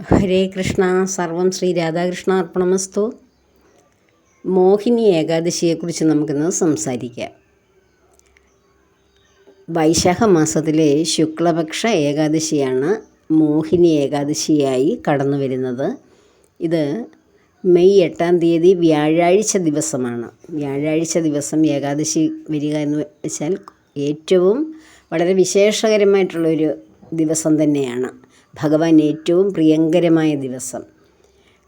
ഹരേ കൃഷ്ണ സർവം ശ്രീ രാധാകൃഷ്ണ അർപ്പണമസ്തു. മോഹിനി ഏകാദശിയെക്കുറിച്ച് നമുക്കിന്ന് സംസാരിക്കാം. വൈശാഖ മാസത്തിലെ ശുക്ലപക്ഷ ഏകാദശിയാണ് മോഹിനി ഏകാദശിയായി കടന്നു വരുന്നത്. ഇത് മെയ് എട്ടാം തീയതി വ്യാഴാഴ്ച ദിവസമാണ്. വ്യാഴാഴ്ച ദിവസം ഏകാദശി വരിക എന്ന് വെച്ചാൽ ഏറ്റവും വളരെ വിശേഷകരമായിട്ടുള്ളൊരു ദിവസം തന്നെയാണ്. ഭഗവാൻ ഏറ്റവും പ്രിയങ്കരമായ ദിവസം.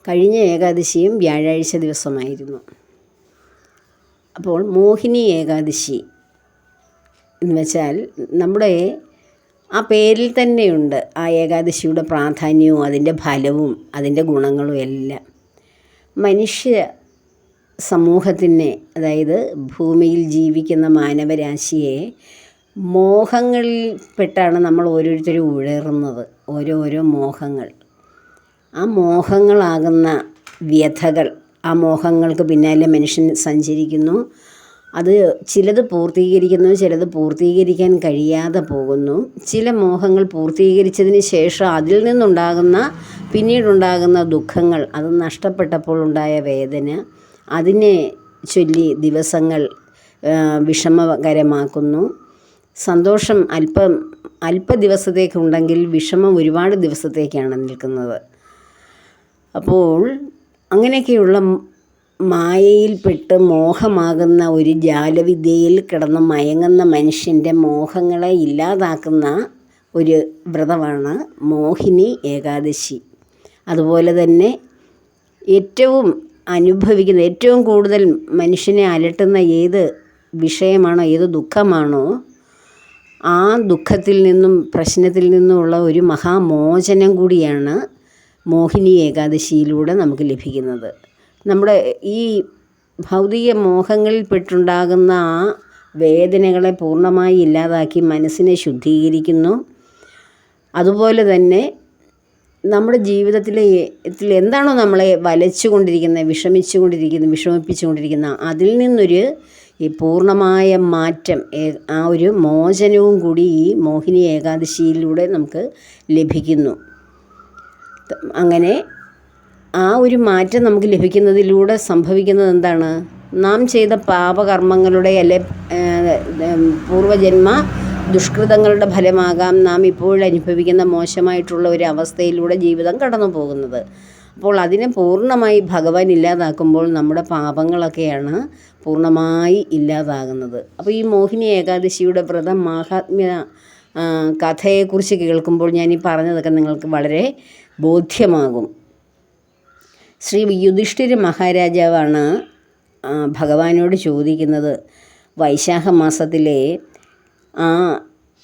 കഴിഞ്ഞ ഏകാദശിയും വ്യാഴാഴ്ച ദിവസമായിരുന്നു. അപ്പോൾ മോഹിനി ഏകാദശി എന്ന് വെച്ചാൽ നമ്മുടെ ആ പേരിൽ തന്നെയുണ്ട് ആ ഏകാദശിയുടെ പ്രാധാന്യവും അതിന്റെ ഫലവും അതിന്റെ ഗുണങ്ങളും എല്ലാം. മനുഷ്യ സമൂഹത്തിനെ അതായത് ഭൂമിയിൽ ജീവിക്കുന്ന മാനവരാശിയെ മോഹങ്ങളിൽ പെട്ടാണ് നമ്മൾ ഓരോരുത്തരും ഉഴറുന്നത് ഓരോരോ മോഹങ്ങൾ. ആ മോഹങ്ങളാകുന്ന വ്യഥകൾ ആ മോഹങ്ങൾക്ക് പിന്നാലെ മനുഷ്യൻ സഞ്ചരിക്കുന്നു. അത് ചിലത് പൂർത്തീകരിക്കുന്നു ചിലത് പൂർത്തീകരിക്കാൻ കഴിയാതെ പോകുന്നു. ചില മോഹങ്ങൾ പൂർത്തീകരിച്ചതിന് ശേഷം അതിൽ നിന്നുണ്ടാകുന്ന പിന്നീടുണ്ടാകുന്ന ദുഃഖങ്ങൾ അത് നഷ്ടപ്പെട്ടപ്പോൾ ഉണ്ടായ വേദന അതിനെ ചൊല്ലി ദിവസങ്ങൾ വിഷമകരമാക്കുന്നു. സന്തോഷം അല്പം അല്പ ദിവസത്തേക്കുണ്ടെങ്കിൽ വിഷമം ഒരുപാട് ദിവസത്തേക്കാണ് നിൽക്കുന്നത്. അപ്പോൾ അങ്ങനെയൊക്കെയുള്ള മായയിൽപ്പെട്ട് മോഹമാകുന്ന ഒരു ജാലവിദ്യയിൽ കിടന്ന് മയങ്ങുന്ന മനുഷ്യന്റെ മോഹങ്ങളെ ഇല്ലാതാക്കുന്ന ഒരു വ്രതമാണ് മോഹിനി ഏകാദശി. അതുപോലെ തന്നെ ഏറ്റവും അനുഭവിക്കുന്ന ഏറ്റവും കൂടുതൽ മനുഷ്യനെ അലട്ടുന്ന ഏത് വിഷയമാണോ ഏത് ദുഃഖമാണോ ആ ദുഃഖത്തിൽ നിന്നും പ്രശ്നത്തിൽ നിന്നുമുള്ള ഒരു മഹാമോചനം കൂടിയാണ് മോഹിനി ഏകാദശിയിലൂടെ നമുക്ക് ലഭിക്കുന്നത്. നമ്മുടെ ഈ ഭൗതിക മോഹങ്ങളിൽപ്പെട്ടുണ്ടാകുന്ന ആ വേദനകളെ പൂർണമായി ഇല്ലാതാക്കി മനസ്സിനെ ശുദ്ധീകരിക്കുന്നു. അതുപോലെ തന്നെ നമ്മുടെ ജീവിതത്തിലെ എന്താണോ നമ്മളെ വലച്ചുകൊണ്ടിരിക്കുന്നത് വിഷമിച്ചുകൊണ്ടിരിക്കുന്നത് വിഷമിപ്പിച്ചുകൊണ്ടിരിക്കുന്ന കൊണ്ടിരിക്കുന്ന അതിൽ നിന്നൊരു ഈ പൂർണമായ മാറ്റം ആ ഒരു മോചനവും കൂടി ഈ മോഹിനി ഏകാദശിയിലൂടെ നമുക്ക് ലഭിക്കുന്നു. അങ്ങനെ ആ ഒരു മാറ്റം നമുക്ക് ലഭിക്കുന്നതിലൂടെ സംഭവിക്കുന്നത് എന്താണ്? നാം ചെയ്ത പാപകർമ്മങ്ങളുടെ അല്ലെ പൂർവജന്മ ദുഷ്കൃതങ്ങളുടെ ഫലമാകാം നാം ഇപ്പോഴനുഭവിക്കുന്ന മോശമായിട്ടുള്ള ഒരു അവസ്ഥയിലൂടെ ജീവിതം കടന്നു പോകുന്നത് അപ്പോൾ അതിനെ പൂർണമായി ഭഗവാൻ ഇല്ലാതാക്കുമ്പോൾ നമ്മുടെ പാപങ്ങളൊക്കെയാണ് പൂർണമായി ഇല്ലാതാകുന്നത്. അപ്പോൾ ഈ മോഹിനി ഏകാദശിയുടെ വ്രതം മാഹാത്മ്യ കഥയെക്കുറിച്ച് കേൾക്കുമ്പോൾ ഞാൻ ഈ പറഞ്ഞതൊക്കെ നിങ്ങൾക്ക് വളരെ ബോധ്യമാകും. ശ്രീ യുധിഷ്ഠിര മഹാരാജാവാണ് ഭഗവാനോട് ചോദിക്കുന്നത് വൈശാഖ മാസത്തിലെ ആ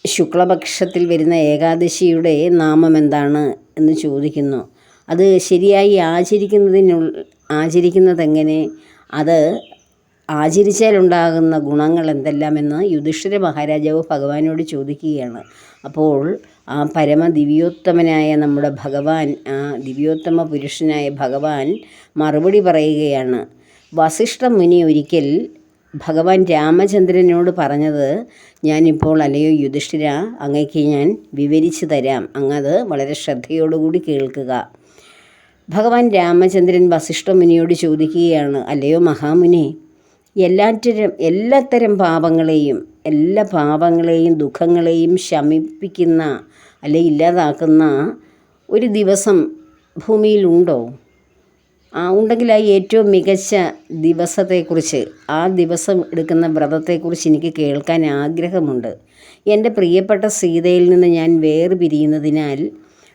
ശുക്ലപക്ഷത്തിൽ വരുന്ന ഏകാദശിയുടെ നാമം എന്താണ് എന്ന് ചോദിക്കുന്നു. അത് ശരിയായി ആചരിക്കുന്നതിനുള്ള ആചരിക്കുന്നതെങ്ങനെ? അത് ആചരിച്ചാലുണ്ടാകുന്ന ഗുണങ്ങൾ എന്തെല്ലാമെന്ന് യുധിഷ്ഠിര മഹാരാജാവ് ഭഗവാനോട് ചോദിക്കുകയാണ്. അപ്പോൾ ആ പരമ ദിവ്യോത്തമനായ നമ്മുടെ ഭഗവാൻ ആ ദിവ്യോത്തമ പുരുഷനായ ഭഗവാൻ മറുപടി പറയുകയാണ്. വസിഷ്ഠ മുനി ഒരിക്കൽ ഭഗവാൻ രാമചന്ദ്രനോട് പറഞ്ഞത് ഞാനിപ്പോൾ അല്ലയോ യുധിഷ്ഠിര അങ്ങയ്ക്ക് ഞാൻ വിവരിച്ചു തരാം. അങ്ങത് വളരെ ശ്രദ്ധയോടുകൂടി കേൾക്കുക. ഭഗവാൻ രാമചന്ദ്രൻ വസിഷ്ഠ മുനിയോട് ചോദിക്കുകയാണ് അല്ലയോ മഹാമുനി എല്ലാറ്റരം എല്ലാത്തരം പാപങ്ങളെയും എല്ലാ പാപങ്ങളെയും ദുഃഖങ്ങളെയും ശമിപ്പിക്കുന്ന അല്ലെ ഇല്ലാതാക്കുന്ന ഒരു ദിവസം ഭൂമിയിലുണ്ടോ? ആ ഉണ്ടെങ്കിൽ ആ ഏറ്റവും മികച്ച ദിവസത്തെക്കുറിച്ച് ആ ദിവസം എടുക്കുന്ന വ്രതത്തെക്കുറിച്ച് എനിക്ക് കേൾക്കാൻ ആഗ്രഹമുണ്ട്. എന്റെ പ്രിയപ്പെട്ട സീതയിൽ നിന്ന് ഞാൻ വേർപിരിയുന്നതിനാൽ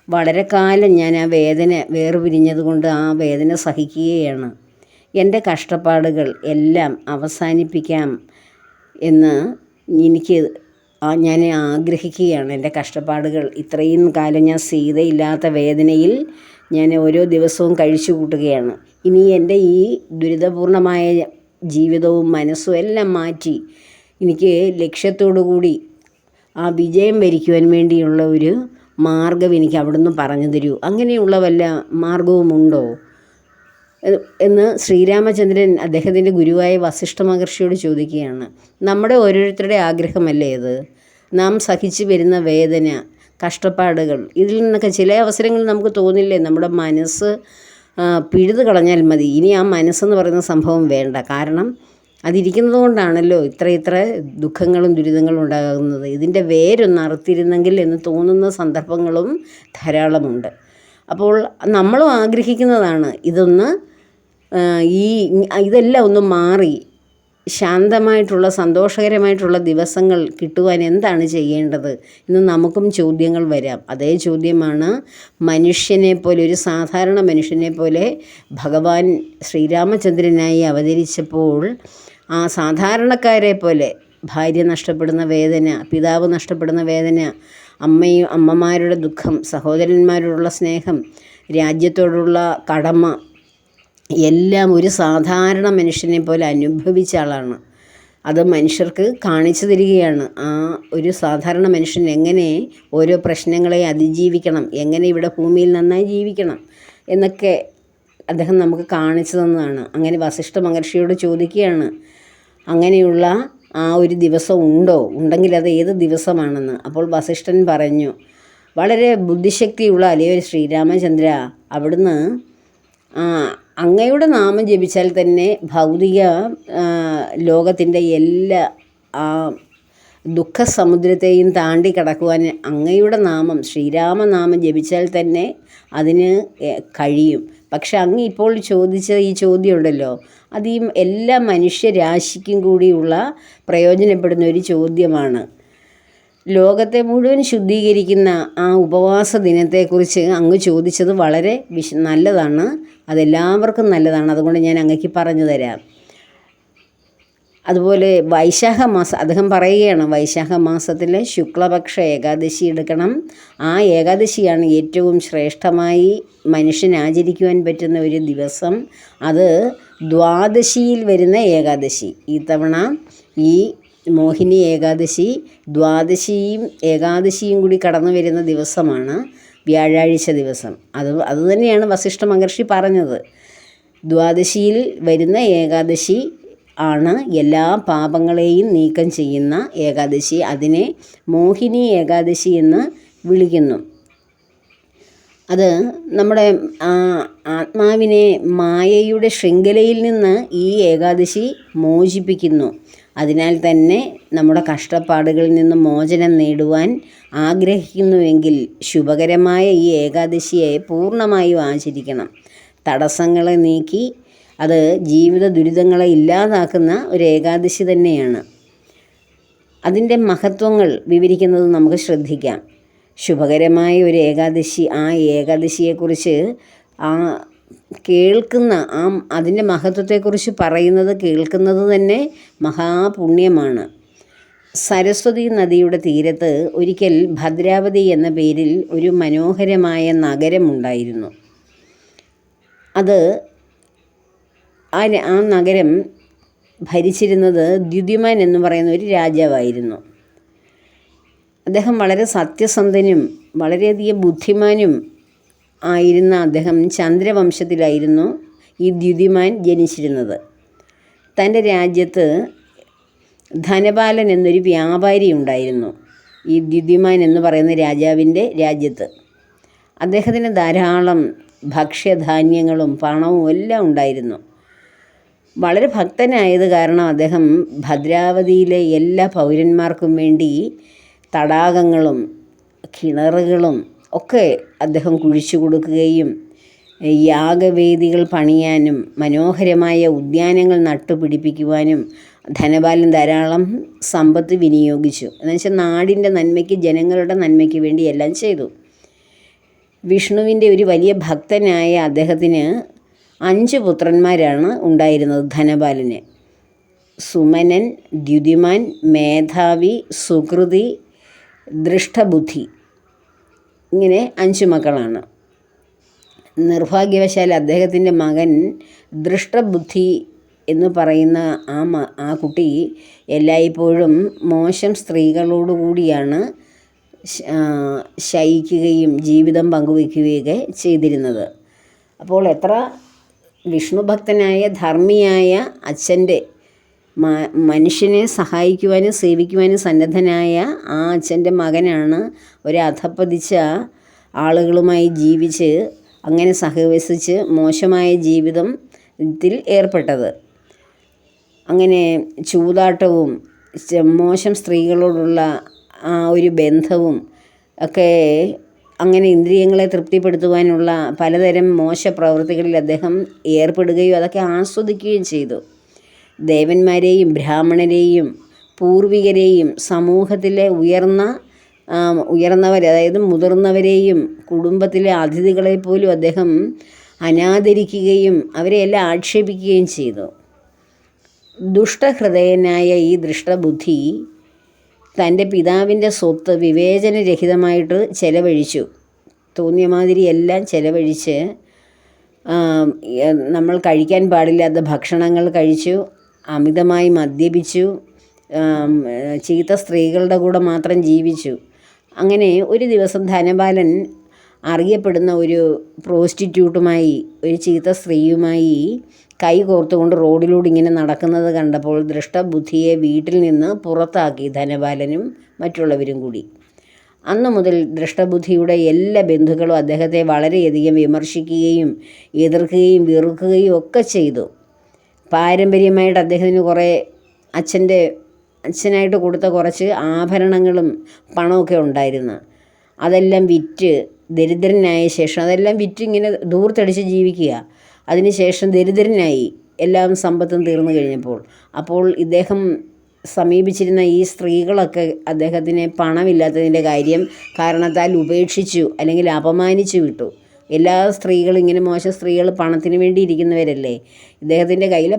വളരെ കാലം ഞാൻ ആ വേദന വേർപിരിഞ്ഞത് കൊണ്ട് ആ വേദന സഹിക്കുകയാണ്. എന്റെ കഷ്ടപ്പാടുകൾ എല്ലാം അവസാനിപ്പിക്കാം എന്ന് എനിക്ക് ഞാൻ ആഗ്രഹിക്കുകയാണ്. എന്റെ കഷ്ടപ്പാടുകൾ ഇത്രയും കാലം ഞാൻ സീതയില്ലാത്ത വേദനയിൽ ഞാൻ ഓരോ ദിവസവും കഴിച്ചു കൂട്ടുകയാണ്. ഇനി എന്റെ ഈ ദുരിതപൂർണമായ ജീവിതവും മനസ്സും എല്ലാം മാറ്റി എനിക്ക് ലക്ഷ്യത്തോടു കൂടി ആ വിജയം വരിക്കുവാൻ വേണ്ടിയുള്ള ഒരു മാർഗം എനിക്ക് അവിടുന്ന് പറഞ്ഞു തരൂ. അങ്ങനെയുള്ള വല്ല മാർഗവുമുണ്ടോ? എന്ന് ശ്രീരാമചന്ദ്രൻ അദ്ദേഹത്തിന്റെ ഗുരുവായ വസിഷ്ഠ മഹർഷിയോട് ചോദിക്കുകയാണ്. നമ്മുടെ ഓരോരുത്തരുടെ ആഗ്രഹമല്ലേ അത്? നാം സഹിച്ചു വരുന്ന വേദന കഷ്ടപ്പാടുകൾ ഇതിൽ നിന്നൊക്കെ ചില അവസരങ്ങളിൽ നമുക്ക് തോന്നില്ലേ? നമ്മുടെ മനസ്സ് പിഴുതു കളഞ്ഞാൽ മതി. ഇനി ആ മനസ്സെന്ന് പറയുന്ന സംഭവം വേണ്ട. കാരണം അതിരിക്കുന്നത് കൊണ്ടാണല്ലോ ഇത്ര ഇത്ര ദുഃഖങ്ങളും ദുരിതങ്ങളും ഉണ്ടാകുന്നത്. ഇതിന്റെ വേരൊന്ന് അറുത്തിരുന്നെങ്കിൽ എന്ന് തോന്നുന്ന സന്ദർഭങ്ങളും ധാരാളമുണ്ട്. അപ്പോൾ നമ്മളും ആഗ്രഹിക്കുന്നതാണ് ഇതൊന്ന് ഈ ഇതെല്ലാം ഒന്ന് മാറി ശാന്തമായിട്ടുള്ള സന്തോഷകരമായിട്ടുള്ള ദിവസങ്ങൾ കിട്ടുവാൻ എന്താണ് ചെയ്യേണ്ടത് ഇന്ന് നമുക്കും ചോദ്യങ്ങൾ വരാം. അതേ ചോദ്യമാണ് മനുഷ്യനെ പോലെ ഒരു സാധാരണ മനുഷ്യനെ പോലെ ഭഗവാൻ ശ്രീരാമചന്ദ്രനായി അവതരിച്ചപ്പോൾ ആ സാധാരണക്കാരെ പോലെ ഭാര്യ നഷ്ടപ്പെടുന്ന വേദന പിതാവ് നഷ്ടപ്പെടുന്ന വേദന അമ്മയും അമ്മമാരുടെ ദുഃഖം സഹോദരന്മാരോടുള്ള സ്നേഹം രാജ്യത്തോടുള്ള കടമ എല്ലാം ഒരു സാധാരണ മനുഷ്യനെ പോലെ അനുഭവിച്ച ആളാണ്. അത് മനുഷ്യർക്ക് കാണിച്ചു തരികയാണ്. ആ ഒരു സാധാരണ മനുഷ്യൻ എങ്ങനെ ഓരോ പ്രശ്നങ്ങളെ അതിജീവിക്കണം എങ്ങനെ ഇവിടെ ഭൂമിയിൽ നന്നായി ജീവിക്കണം എന്നൊക്കെ അദ്ദേഹം നമുക്ക് കാണിച്ചു തന്നതാണ്. അങ്ങനെ വസിഷ്ഠ മഹർഷിയോട് ചോദിക്കുകയാണ് അങ്ങനെയുള്ള ആ ഒരു ദിവസം ഉണ്ടോ? ഉണ്ടെങ്കിൽ അത് ഏത് ദിവസമാണെന്ന്. അപ്പോൾ വസിഷ്ഠൻ പറഞ്ഞു വളരെ ബുദ്ധിശക്തിയുള്ള അല്ലയോ ശ്രീരാമചന്ദ്ര അവിടുന്ന് അങ്ങയുടെ നാമം ജപിച്ചാൽ തന്നെ ഭൗതിക ലോകത്തിന്റെ എല്ലാ ആ ദുഃഖസമുദ്രത്തെയും താണ്ടി കടക്കുവാൻ അങ്ങയുടെ നാമം ശ്രീരാമനാമം ജപിച്ചാൽ തന്നെ അതിന് കഴിയും. പക്ഷെ അങ്ങ് ഇപ്പോൾ ചോദിച്ച ഈ ചോദ്യം ഉണ്ടല്ലോ അത് ഈ എല്ലാ മനുഷ്യരാശിക്കും കൂടിയുള്ള പ്രയോജനപ്പെടുന്ന ഒരു ചോദ്യമാണ്. ലോകത്തെ മുഴുവൻ ശുദ്ധീകരിക്കുന്ന ആ ഉപവാസ ദിനത്തെക്കുറിച്ച് അങ്ങ് ചോദിച്ചത് വളരെ വിശ നല്ലതാണ്. അതെല്ലാവർക്കും നല്ലതാണ്. അതുകൊണ്ട് ഞാൻ അങ്ങക്ക് പറഞ്ഞു തരാം. അതുപോലെ വൈശാഖ മാസം അദ്ദേഹം പറയുകയാണ് വൈശാഖ മാസത്തിൽ ശുക്ലപക്ഷ ഏകാദശി എടുക്കണം. ആ ഏകാദശിയാണ് ഏറ്റവും ശ്രേഷ്ഠമായി മനുഷ്യൻ ആചരിക്കുവാൻ പറ്റുന്ന ഒരു ദിവസം. അത് ദ്വാദശിയിൽ വരുന്ന ഏകാദശി. ഈ തവണ ഈ മോഹിനി ഏകാദശി ദ്വാദശിയും ഏകാദശിയും കൂടി കടന്നു വരുന്ന ദിവസമാണ് വ്യാഴാഴ്ച ദിവസം. അത് അതുതന്നെയാണ് വസിഷ്ഠ മഹർഷി പറഞ്ഞത്. ദ്വാദശിയിൽ വരുന്ന ഏകാദശി ആണ് എല്ലാ പാപങ്ങളെയും നീക്കം ചെയ്യുന്ന ഏകാദശി. അതിനെ മോഹിനി ഏകാദശി എന്ന് വിളിക്കുന്നു. അത് നമ്മുടെ ആത്മാവിനെ മായയുടെ ശൃംഖലയിൽ നിന്ന് ഈ ഏകാദശി മോചിപ്പിക്കുന്നു. അതിനാൽ തന്നെ നമ്മുടെ കഷ്ടപ്പാടുകളിൽ നിന്ന് മോചനം നേടുവാൻ ആഗ്രഹിക്കുന്നുവെങ്കിൽ ശുഭകരമായ ഈ ഏകാദശിയെ പൂർണമായും ആചരിക്കണം. തടസ്സങ്ങളെ നീക്കി അത് ജീവിത ദുരിതങ്ങളെ ഇല്ലാതാക്കുന്ന ഒരു ഏകാദശി തന്നെയാണ്. അതിന്റെ മഹത്വങ്ങൾ വിവരിക്കുന്നത് നമുക്ക് ശ്രദ്ധിക്കാം. ശുഭകരമായ ഒരു ഏകാദശി ആ ഏകാദശിയെക്കുറിച്ച് ആ കേൾക്കുന്ന ആ അതിന്റെ മഹത്വത്തെക്കുറിച്ച് പറയുന്നത് കേൾക്കുന്നത് തന്നെ മഹാപുണ്യമാണ്. സരസ്വതി നദിയുടെ തീരത്ത് ഒരിക്കൽ ഭദ്രാവതി എന്ന പേരിൽ ഒരു മനോഹരമായ നഗരമുണ്ടായിരുന്നു. അത് ആ ആ നഗരം ഭരിച്ചിരുന്നത് ദ്യുതിമാൻ എന്ന് പറയുന്ന ഒരു രാജാവായിരുന്നു. അദ്ദേഹം വളരെ സത്യസന്ധനും വളരെയധികം ബുദ്ധിമാനും ആയിരുന്ന അദ്ദേഹം ചന്ദ്രവംശത്തിലായിരുന്നു ഈ ദ്യുതിമാൻ ജനിച്ചിരുന്നത്. തന്റെ രാജ്യത്ത് ധനപാലൻ എന്നൊരു വ്യാപാരി ഉണ്ടായിരുന്നു ഈ ദ്യുതിമാൻ എന്ന് പറയുന്ന രാജാവിന്റെ രാജ്യത്ത്. അദ്ദേഹത്തിന് ധാരാളം ഭക്ഷ്യധാന്യങ്ങളും പണവും എല്ലാം ഉണ്ടായിരുന്നു. വളരെ ഭക്തനായത് കാരണം അദ്ദേഹം ഭദ്രാവതിയിലെ എല്ലാ പൗരന്മാർക്കും വേണ്ടി തടാകങ്ങളും കിണറുകളും ഒക്കെ അദ്ദേഹം കുഴിച്ചു കൊടുക്കുകയും യാഗവേദികൾ പണിയാനും മനോഹരമായ ഉദ്യാനങ്ങൾ നട്ടുപിടിപ്പിക്കുവാനും ധനപാലൻ ധാരാളം സമ്പത്ത് വിനിയോഗിച്ചു. എന്നുവെച്ചാൽ നാടിന്റെ നന്മയ്ക്ക് ജനങ്ങളുടെ നന്മയ്ക്ക് വേണ്ടി എല്ലാം ചെയ്തു. വിഷ്ണുവിന്റെ ഒരു വലിയ ഭക്തനായ അദ്ദേഹത്തിന് അഞ്ച് പുത്രന്മാരാണ് ഉണ്ടായിരുന്നത് ധനപാലന്. സുമനൻ ദ്യുതിമാൻ മേധാവി സുകൃതി ദൃഷ്ടബുദ്ധി. ഇങ്ങനെ അഞ്ച് മക്കളാണ്. നിർഭാഗ്യവശാൽ അദ്ദേഹത്തിന്റെ മകൻ ദൃഷ്ടബുദ്ധി എന്ന് പറയുന്ന ആ മ ആ കുട്ടി എല്ലായ്പ്പോഴും മോശം സ്ത്രീകളോടുകൂടിയാണ് ശയിക്കുകയും ജീവിതം പങ്കുവയ്ക്കുകയൊക്കെ ചെയ്തിരുന്നത്. അപ്പോൾ എത്ര വിഷ്ണു ഭക്തനായ ധർമ്മിയായ അച്ഛന്റെ മനുഷ്യനെ സഹായിക്കുവാനും സേവിക്കുവാനും സന്നദ്ധനായ ആ അച്ഛന്റെ മകനാണ് ഒരു അധപ്പതിച്ച ആളുകളുമായി ജീവിച്ച് അങ്ങനെ സഹവസിച്ച് മോശമായ ജീവിതത്തിൽ ഏർപ്പെട്ടത്. അങ്ങനെ ചൂതാട്ടവും മോശം സ്ത്രീകളോടുള്ള ആ ഒരു ബന്ധവും ഒക്കെ അങ്ങനെ ഇന്ദ്രിയങ്ങളെ തൃപ്തിപ്പെടുത്തുവാനുള്ള പലതരം മോശ പ്രവൃത്തികളിൽ അദ്ദേഹം ഏർപ്പെടുകയും അതൊക്കെ ആസ്വദിക്കുകയും ചെയ്തു. ദേവന്മാരെയും ബ്രാഹ്മണരെയും പൂർവികരെയും സമൂഹത്തിലെ ഉയർന്ന ഉയർന്നവരെ അതായത് മുതിർന്നവരെയും കുടുംബത്തിലെ അതിഥികളെ പോലും അദ്ദേഹം അനാദരിക്കുകയും അവരെയെല്ലാം ആക്ഷേപിക്കുകയും ചെയ്തു. ദുഷ്ടഹൃദയനായ ഈ ദൃഷ്ടബുദ്ധി തന്റെ പിതാവിന്റെ സ്വത്ത് വിവേചനരഹിതമായിട്ട് ചെലവഴിച്ചു. തോന്നിയ മാതിരി എല്ലാം ചെലവഴിച്ച് നമ്മൾ കഴിക്കാൻ പാടില്ലാത്ത ഭക്ഷണങ്ങൾ കഴിച്ചു അമിതമായി മദ്യപിച്ചു ചീത്ത സ്ത്രീകളുടെ കൂടെ മാത്രം ജീവിച്ചു. അങ്ങനെ ഒരു ദിവസം ധനപാലൻ അറിയപ്പെടുന്ന ഒരു പ്രോസ്റ്റിറ്റ്യൂട്ടുമായി ഒരു ചീത്ത സ്ത്രീയുമായി കൈ കോർത്തുകൊണ്ട് റോഡിലൂടെ ഇങ്ങനെ നടക്കുന്നത് കണ്ടപ്പോൾ ദൃഷ്ടബുദ്ധിയെ വീട്ടിൽ നിന്ന് പുറത്താക്കി ധനപാലനും മറ്റുള്ളവരും കൂടി. അന്നു മുതൽ ദൃഷ്ടബുദ്ധിയുടെ എല്ലാ ബന്ധുക്കളും അദ്ദേഹത്തെ വളരെയധികം വിമർശിക്കുകയും എതിർക്കുകയും വെറുക്കുകയും ഒക്കെ ചെയ്തു. പാരമ്പര്യമായിട്ട് അദ്ദേഹത്തിന് കുറേ അച്ഛന്റെ അച്ഛനായിട്ട് കൊടുത്ത കുറച്ച് ആഭരണങ്ങളും പണമൊക്കെ ഉണ്ടായിരുന്നു. അതെല്ലാം വിറ്റ് ദരിദ്രനായ ശേഷം അതെല്ലാം വിറ്റ് ഇങ്ങനെ ദൂർത്തടിച്ച് ജീവിക്കുക. അതിനുശേഷം ദരിദ്രനായി എല്ലാം സമ്പത്തും തീർന്നു കഴിഞ്ഞപ്പോൾ. അപ്പോൾ ഇദ്ദേഹം സമീപിച്ചിരുന്ന ഈ സ്ത്രീകളൊക്കെ അദ്ദേഹത്തിന് പണമില്ലാത്തതിന്റെ കാര്യം കാരണത്താൽ ഉപേക്ഷിച്ചു അല്ലെങ്കിൽ അപമാനിച്ചു വിട്ടു. എല്ലാ സ്ത്രീകളും ഇങ്ങനെ മോശം സ്ത്രീകൾ പണത്തിന് വേണ്ടി ഇരിക്കുന്നവരല്ലേ? ഇദ്ദേഹത്തിന്റെ കയ്യിൽ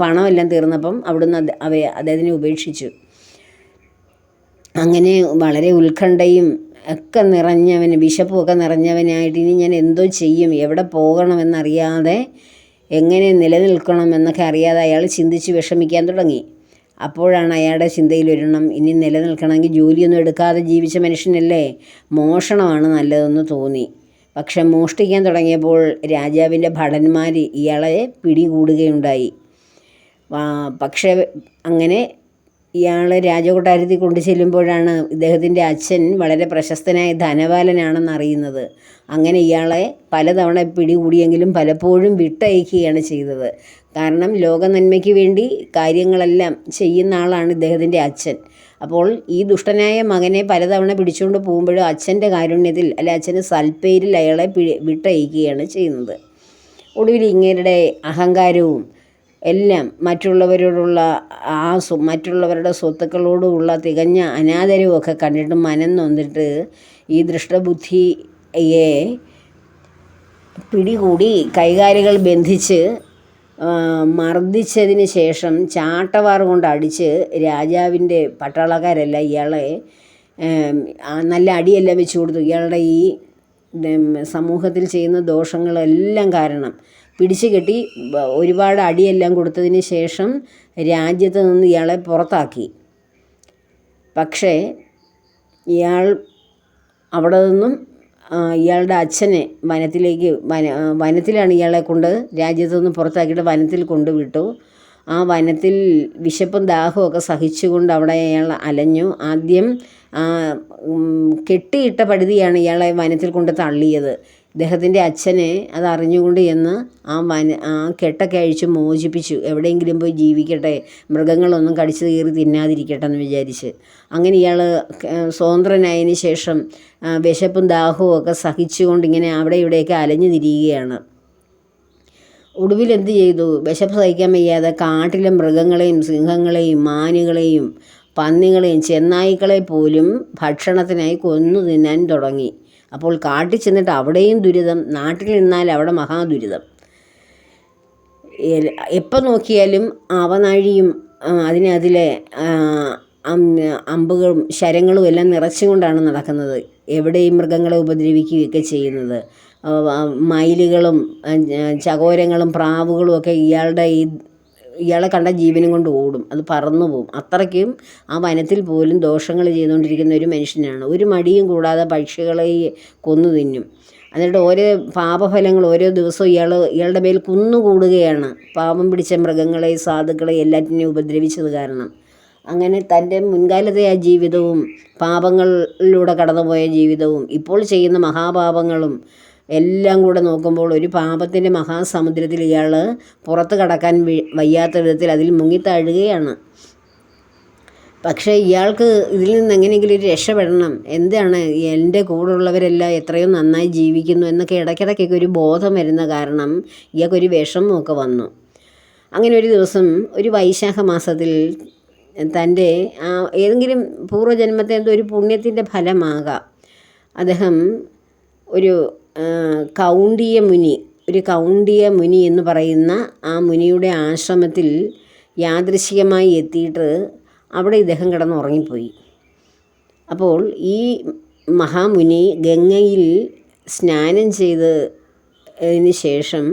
പണമെല്ലാം തീർന്നപ്പം അവിടുന്ന് അവ അദ്ദേഹത്തിനെ ഉപേക്ഷിച്ചു. അങ്ങനെ വളരെ ഉത്കണ്ഠയും ഒക്കെ നിറഞ്ഞവന് വിശപ്പുമൊക്കെ നിറഞ്ഞവനായിട്ട് ഇനി ഞാൻ എന്തോ ചെയ്യും? എവിടെ പോകണമെന്നറിയാതെ എങ്ങനെ നിലനിൽക്കണം എന്നൊക്കെ അറിയാതെ അയാൾ ചിന്തിച്ച് വിഷമിക്കാൻ തുടങ്ങി. അപ്പോഴാണ് അയാളുടെ ചിന്തയിൽ ചിന്തയിലൊരെണ്ണം ഇനി നിലനിൽക്കണമെങ്കിൽ ജോലിയൊന്നും എടുക്കാതെ ജീവിച്ച മനുഷ്യനല്ലേ? മോഷണമാണ് നല്ലതെന്ന് തോന്നി. പക്ഷെ മോഷ്ടിക്കാൻ തുടങ്ങിയപ്പോൾ രാജാവിന്റെ ഭടന്മാർ ഇയാളെ പിടികൂടുകയുണ്ടായി. പക്ഷേ അങ്ങനെ ഇയാൾ രാജകൊട്ടാരത്തിൽ കൊണ്ടു ചെല്ലുമ്പോഴാണ് ഇദ്ദേഹത്തിന്റെ അച്ഛൻ വളരെ പ്രശസ്തനായ ധനപാലനാണെന്ന് അറിയുന്നത്. അങ്ങനെ ഇയാളെ പലതവണ പിടികൂടിയെങ്കിലും പലപ്പോഴും വിട്ടയക്കുകയാണ് ചെയ്തത്. കാരണം ലോക നന്മയ്ക്ക് വേണ്ടി കാര്യങ്ങളെല്ലാം ചെയ്യുന്ന ആളാണ് ഇദ്ദേഹത്തിന്റെ അച്ഛൻ. അപ്പോൾ ഈ ദുഷ്ടനായ മകനെ പലതവണ പിടിച്ചുകൊണ്ട് പോകുമ്പോഴും അച്ഛന്റെ കാരുണ്യത്തിൽ അല്ലെ അച്ഛന് സൽപ്പേരിൽ അയാളെ പിഴ വിട്ടയക്കുകയാണ് ചെയ്യുന്നത്. ഒടുവിൽ ഇങ്ങേരുടെ അഹങ്കാരവും എല്ലാം മറ്റുള്ളവരോടുള്ള ആ മറ്റുള്ളവരുടെ സ്വത്തുക്കളോടുള്ള തികഞ്ഞ അനാദരവൊക്കെ കണ്ടിട്ട് മനം നൊന്നിട്ട് ഈ ദൃഷ്ടബുദ്ധിയെ പിടികൂടി കൈകാലുകൾ ബന്ധിച്ച് മർദ്ദിച്ചതിന് ശേഷം ചാട്ടവാർ കൊണ്ട് അടിച്ച് രാജാവിന്റെ പട്ടാളക്കാരല്ല ഇയാളെ നല്ല അടിയെല്ലാം വെച്ച് കൊടുത്തു. ഇയാളുടെ ഈ സമൂഹത്തിൽ ചെയ്യുന്ന ദോഷങ്ങളെല്ലാം കാരണം പിടിച്ചു കെട്ടി ഒരുപാട് അടിയെല്ലാം കൊടുത്തതിന് ശേഷം രാജ്യത്ത് നിന്ന് ഇയാളെ പുറത്താക്കി. പക്ഷേ ഇയാൾ അവിടെ നിന്നും ഇയാളുടെ അച്ഛനെ വനത്തിലേക്ക് വന വനത്തിലാണ് ഇയാളെ കൊണ്ട് രാജ്യത്ത് നിന്ന് പുറത്താക്കിയിട്ട് വനത്തിൽ കൊണ്ടുവിട്ടു. ആ വനത്തിൽ വിശപ്പും ദാഹവും ഒക്കെ സഹിച്ചുകൊണ്ട് അവിടെ അയാൾ അലഞ്ഞു. ആദ്യം കെട്ടിയിട്ട പടുതിയാണ് ഇയാളെ വനത്തിൽ കൊണ്ട് തള്ളിയത്. ഇദ്ദേഹത്തിന്റെ അച്ഛനെ അത് അറിഞ്ഞുകൊണ്ട് ചെന്ന് ആ വന ആ കെട്ടൊക്കെ അഴിച്ച് മോചിപ്പിച്ചു. എവിടെയെങ്കിലും പോയി ജീവിക്കട്ടെ മൃഗങ്ങളൊന്നും കടിച്ചു കീറി തിന്നാതിരിക്കട്ടെ എന്ന് വിചാരിച്ച്. അങ്ങനെ ഇയാൾ സ്വതന്ത്രനായതിന് ശേഷം വിശപ്പും ദാഹവും ഒക്കെ സഹിച്ചുകൊണ്ട് ഇങ്ങനെ അവിടെ ഇവിടെയൊക്കെ അലഞ്ഞു തിരിയുകയാണ്. ഒടുവിൽ എന്ത് ചെയ്തു? വിശപ്പ് സഹിക്കാൻ വയ്യാതെ കാട്ടിലെ മൃഗങ്ങളെയും സിംഹങ്ങളെയും മാനുകളെയും പന്നികളെയും ചെന്നായ്ക്കളെ പോലും ഭക്ഷണത്തിനായി കൊന്നു തിന്നാൻ തുടങ്ങി. അപ്പോൾ കാട്ടിൽ ചെന്നിട്ട് അവിടെയും ദുരിതം നാട്ടിൽ നിന്നാൽ അവിടെ മഹാദുരിതം. എപ്പോൾ നോക്കിയാലും അവനാഴിയും അതിനെ അതിലെ അമ്പുകളും ശരങ്ങളും എല്ലാം നിറച്ചുകൊണ്ടാണ് നടക്കുന്നത്. എവിടെയും മൃഗങ്ങളെ ഉപദ്രവിക്കുകയൊക്കെ ചെയ്യുന്നത്. മയിലുകളും ചകോരങ്ങളും പ്രാവുകളും ഒക്കെ ഇയാളുടെ ഈ ഇയാളെ കണ്ട ജീവനും കൊണ്ട് ഓടും. അത് പറന്നു പോകും അത്രയ്ക്കും ആ വനത്തിൽ പോലും ദോഷങ്ങൾ ചെയ്തുകൊണ്ടിരിക്കുന്ന ഒരു മനുഷ്യനാണ്. ഒരു മടിയും കൂടാതെ പക്ഷികളെ കൊന്നു തിന്നും. എന്നിട്ട് ഓരോ പാപഫലങ്ങൾ ഓരോ ദിവസവും ഇയാൾ ഇയാളുടെ മേൽ കുന്നുകൂടുകയാണ് പാപം പിടിച്ച മൃഗങ്ങളെ സാധുക്കളെ എല്ലാറ്റിനെയും ഉപദ്രവിച്ചത് കാരണം. അങ്ങനെ തന്റെ മുൻകാലത്തെ ആ ജീവിതവും പാപങ്ങളിലൂടെ കടന്നുപോയ ജീവിതവും ഇപ്പോൾ ചെയ്യുന്ന മഹാപാപങ്ങളും എല്ലാം കൂടെ നോക്കുമ്പോൾ ഒരു പാപത്തിന്റെ മഹാസമുദ്രത്തിൽ ഇയാൾ പുറത്ത് കടക്കാൻ വയ്യാത്ത വിധത്തിൽ അതിൽ മുങ്ങിത്താഴുകയാണ്. പക്ഷേ ഇയാൾക്ക് ഇതിൽ നിന്ന് എങ്ങനെയെങ്കിലും ഒരു രക്ഷപ്പെടണം. എന്താണ് എന്റെ കൂടെയുള്ളവരെല്ലാം എത്രയും നന്നായി ജീവിക്കുന്നു എന്നൊക്കെ ഇടയ്ക്കിടയ്ക്കൊക്കെ ഒരു ബോധം വരുന്ന കാരണം ഇയാൾക്കൊരു വിഷമമൊക്കെ വന്നു. അങ്ങനെ ഒരു ദിവസം ഒരു വൈശാഖ മാസത്തിൽ തന്റെ ഏതെങ്കിലും പൂർവജന്മത്തെ എന്തോ ഒരു പുണ്യത്തിന്റെ ഫലമാകാം. അദ്ദേഹം ഒരു കൗണ്ടിയ മുനി ഒരു കൗണ്ടിയ മുനി എന്ന് പറയുന്ന ആ മുനിയുടെ ആശ്രമത്തിൽ യാദൃശികമായി എത്തിയിട്ട് അവിടെ ഇദ്ദേഹം കിടന്ന് ഉറങ്ങിപ്പോയി അപ്പോൾ ഈ മഹാമുനി ഗംഗയിൽ സ്നാനം ചെയ്ത് അതിന് ശേഷം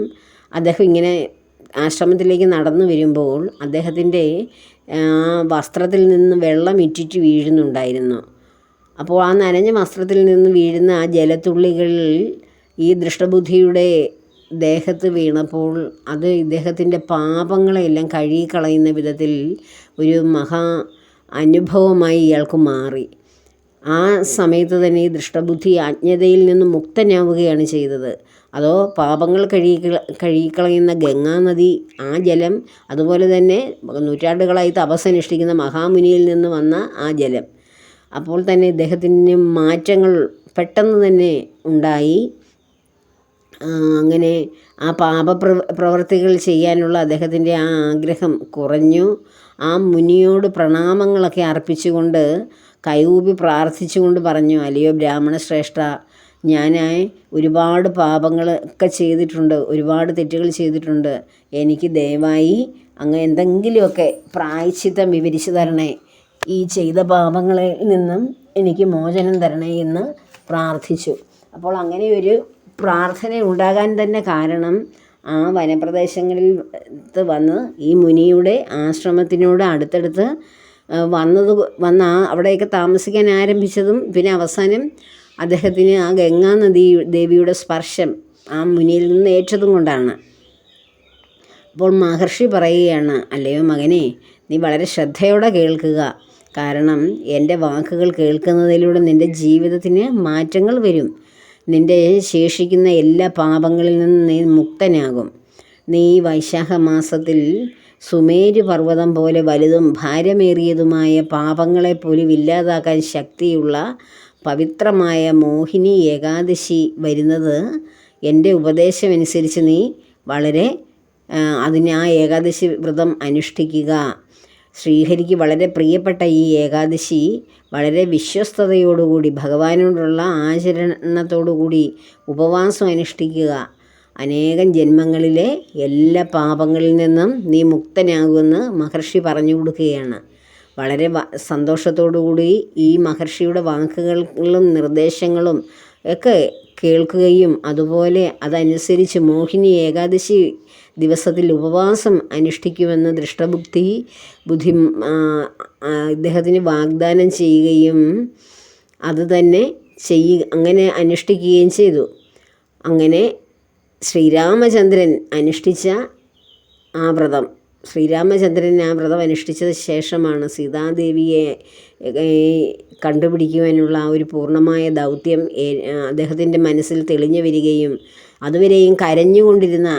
അദ്ദേഹം ഇങ്ങനെ ആശ്രമത്തിലേക്ക് നടന്നു വരുമ്പോൾ അദ്ദേഹത്തിന്റെ വസ്ത്രത്തിൽ നിന്ന് വെള്ളം ഇറ്റിറ്റ് വീഴുന്നുണ്ടായിരുന്നു. അപ്പോൾ ആ നനഞ്ഞ വസ്ത്രത്തിൽ നിന്ന് വീഴുന്ന ആ ജലത്തുള്ളികളിൽ ഈ ദൃഷ്ടബുദ്ധിയുടെ ദേഹത്ത് വീണപ്പോൾ അത് ഇദ്ദേഹത്തിന്റെ പാപങ്ങളെല്ലാം കഴുകിക്കളയുന്ന വിധത്തിൽ ഒരു മഹാ അനുഭവമായി ഇയാൾക്ക് മാറി. ആ സമയത്ത് തന്നെ ഈ ദൃഷ്ടബുദ്ധി അജ്ഞതയിൽ നിന്ന് മുക്തനാവുകയാണ് ചെയ്തത്. അതോ പാപങ്ങൾ കഴുകി കഴുകിക്കളയുന്ന ഗംഗാനദി ആ ജലം അതുപോലെ തന്നെ നൂറ്റാണ്ടുകളായി തപസ്സനുഷ്ഠിക്കുന്ന മഹാമുനിയിൽ നിന്ന് വന്ന ആ ജലം. അപ്പോൾ തന്നെ ഇദ്ദേഹത്തിന് മാറ്റങ്ങൾ പെട്ടെന്ന് തന്നെ ഉണ്ടായി. അങ്ങനെ ആ പാപ പ്രവൃത്തികൾ ചെയ്യാനുള്ള അദ്ദേഹത്തിന്റെ ആ ആഗ്രഹം കുറഞ്ഞു. ആ മുനിയോട് പ്രണാമങ്ങളൊക്കെ അർപ്പിച്ചുകൊണ്ട് കൈകൂപ്പി പ്രാർത്ഥിച്ചുകൊണ്ട് പറഞ്ഞു അലിയോ ബ്രാഹ്മണ ശ്രേഷ്ഠ ഞാനായി ഒരുപാട് പാപങ്ങളൊക്കെ ചെയ്തിട്ടുണ്ട് ഒരുപാട് തെറ്റുകൾ ചെയ്തിട്ടുണ്ട്. എനിക്ക് ദയവായി അങ്ങ് എന്തെങ്കിലുമൊക്കെ പ്രായച്ചിത്തം വിവരിച്ചു തരണേ. ഈ ചെയ്ത പാപങ്ങളിൽ നിന്നും എനിക്ക് മോചനം തരണേ എന്ന് പ്രാർത്ഥിച്ചു. അപ്പോൾ അങ്ങനെ ഒരു പ്രാർത്ഥന ഉണ്ടാകാൻ തന്നെ കാരണം ആ വനപ്രദേശങ്ങളിൽ വന്ന് ഈ മുനിയുടെ ആശ്രമത്തിനോട് അടുത്തടുത്ത് വന്നത് വന്ന വന്ന് ആ അവിടെയൊക്കെ താമസിക്കാൻ ആരംഭിച്ചതും പിന്നെ അവസാനം അദ്ദേഹത്തിന് ആ ഗംഗാ നദി ദേവിയുടെ സ്പർശം ആ മുനിയിൽ നിന്ന് ഏറ്റതും കൊണ്ടാണ്. അപ്പോൾ മഹർഷി പറയുകയാണ് അല്ലയോ മകനെ നീ വളരെ ശ്രദ്ധയോടെ കേൾക്കുക. കാരണം എന്റെ വാക്കുകൾ കേൾക്കുന്നതിലൂടെ നിന്റെ ജീവിതത്തിന് മാറ്റങ്ങൾ വരും. നിന്റെ ശേഷിക്കുന്ന എല്ലാ പാപങ്ങളിൽ നിന്നും നീ മുക്തനാകും. നീ വൈശാഖ മാസത്തിൽ സുമേരു പർവതം പോലെ വലുതും ഭാരമേറിയതുമായ പാപങ്ങളെ പോലും ഇല്ലാതാക്കാൻ ശക്തിയുള്ള പവിത്രമായ മോഹിനി ഏകാദശി വരുന്നത് എന്റെ ഉപദേശമനുസരിച്ച് നീ വളരെ അതിന് ആ ഏകാദശി വ്രതം അനുഷ്ഠിക്കുക. ശ്രീഹരിക്ക് വളരെ പ്രിയപ്പെട്ട ഈ ഏകാദശി വളരെ വിശ്വസ്തതയോടുകൂടി ഭഗവാനോടുള്ള ആചരണത്തോടുകൂടി ഉപവാസം അനുഷ്ഠിക്കുക. അനേകം ജന്മങ്ങളിലെ എല്ലാ പാപങ്ങളിൽ നിന്നും നീ മുക്തനാകുമെന്ന് മഹർഷി പറഞ്ഞു കൊടുക്കുകയാണ്. വളരെ സന്തോഷത്തോടുകൂടി സന്തോഷത്തോടു കൂടി ഈ മഹർഷിയുടെ വാക്കുകളും നിർദ്ദേശങ്ങളും ഒക്കെ കേൾക്കുകയും അതുപോലെ അതനുസരിച്ച് മോഹിനി ഏകാദശി ദിവസത്തിൽ ഉപവാസം അനുഷ്ഠിക്കുമെന്ന് ദൃഷ്ടബുദ്ധി ബുദ്ധി ഇദ്ദേഹത്തിന് വാഗ്ദാനം ചെയ്യുകയും അത് തന്നെ ചെയ്യ അങ്ങനെ അനുഷ്ഠിക്കുകയും ചെയ്തു. അങ്ങനെ ശ്രീരാമചന്ദ്രൻ അനുഷ്ഠിച്ച ആ വ്രതം ശ്രീരാമചന്ദ്രൻ ആ വ്രതം അനുഷ്ഠിച്ചത് ശേഷമാണ് സീതാദേവിയെ കണ്ടുപിടിക്കുവാനുള്ള ആ ഒരു പൂർണമായ ദൗത്യം അദ്ദേഹത്തിന്റെ മനസ്സിൽ തെളിഞ്ഞു വരികയും അതുവരെയും കരഞ്ഞുകൊണ്ടിരുന്ന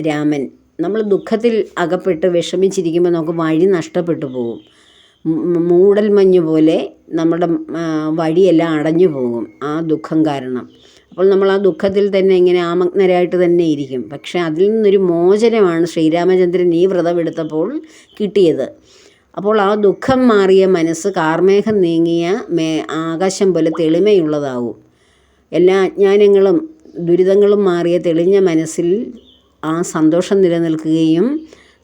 രാമൻ. നമ്മൾ ദുഃഖത്തിൽ അകപ്പെട്ട് വിഷമിച്ചിരിക്കുമ്പോൾ നമുക്ക് വഴി നഷ്ടപ്പെട്ടു പോകും. മൂടൽമഞ്ഞ് മൂടൽ മഞ്ഞ് പോലെ നമ്മുടെ വഴിയെല്ലാം അടഞ്ഞു പോകും. ആ ദുഃഖം കാരണം. അപ്പോൾ നമ്മൾ ആ ദുഃഖത്തിൽ തന്നെ ഇങ്ങനെ ആമഗ്നരായിട്ട് തന്നെ ഇരിക്കും. പക്ഷെ അതിൽ നിന്നൊരു മോചനമാണ് ശ്രീരാമചന്ദ്രൻ ഈ വ്രതമെടുത്തപ്പോൾ കിട്ടിയത്. അപ്പോൾ ആ ദുഃഖം മാറിയ മനസ്സ് കാർമേഘം നീങ്ങിയ മേ ആകാശം പോലെ തെളിമയുള്ളതാവും. എല്ലാ അജ്ഞാനങ്ങളും ദുരിതങ്ങളും മാറിയ തെളിഞ്ഞ മനസ്സിൽ ആ സന്തോഷം നിലനിൽക്കുകയും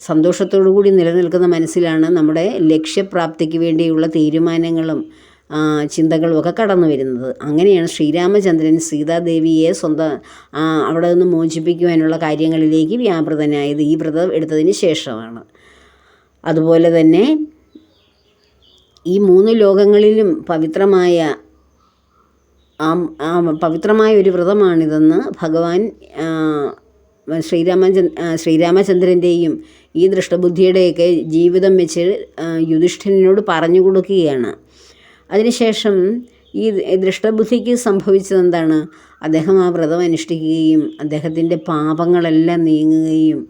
സന്തോഷത്തോടു കൂടി നിലനിൽക്കുന്ന മനസ്സിലാണ് നമ്മുടെ ലക്ഷ്യപ്രാപ്തിക്ക് വേണ്ടിയുള്ള തീരുമാനങ്ങളും ആ, ചിന്തകളും ഒക്കെ കടന്നു വരുന്നത്. അങ്ങനെയാണ് ശ്രീരാമചന്ദ്രൻ സീതാദേവിയെ സ്വന്തം അവിടെ നിന്ന് മോചിപ്പിക്കുവാനുള്ള കാര്യങ്ങളിലേക്ക് വ്യാപൃതനായത്. ഈ വ്രതം എടുത്തതിന് ശേഷമാണ്. അതുപോലെ തന്നെ ഈ മൂന്ന് ലോകങ്ങളിലും പവിത്രമായ ആ പവിത്രമായ ഒരു വ്രതമാണിതെന്ന് ഭഗവാൻ ശ്രീരാമചന്ദ്ര ശ്രീരാമചന്ദ്രന്റെയും ഈ ദൃഷ്ടബുദ്ധിയുടെയൊക്കെ ജീവിതം വെച്ച് യുധിഷ്ഠിരനോട് പറഞ്ഞു കൊടുക്കുകയാണ്. അതിനുശേഷം ഈ ദൃഷ്ടബുദ്ധിക്ക് സംഭവിച്ചത് എന്താണ് അദ്ദേഹം ആ വ്രതം അനുഷ്ഠിക്കുകയും അദ്ദേഹത്തിന്റെ പാപങ്ങളെല്ലാം നീങ്ങുകയും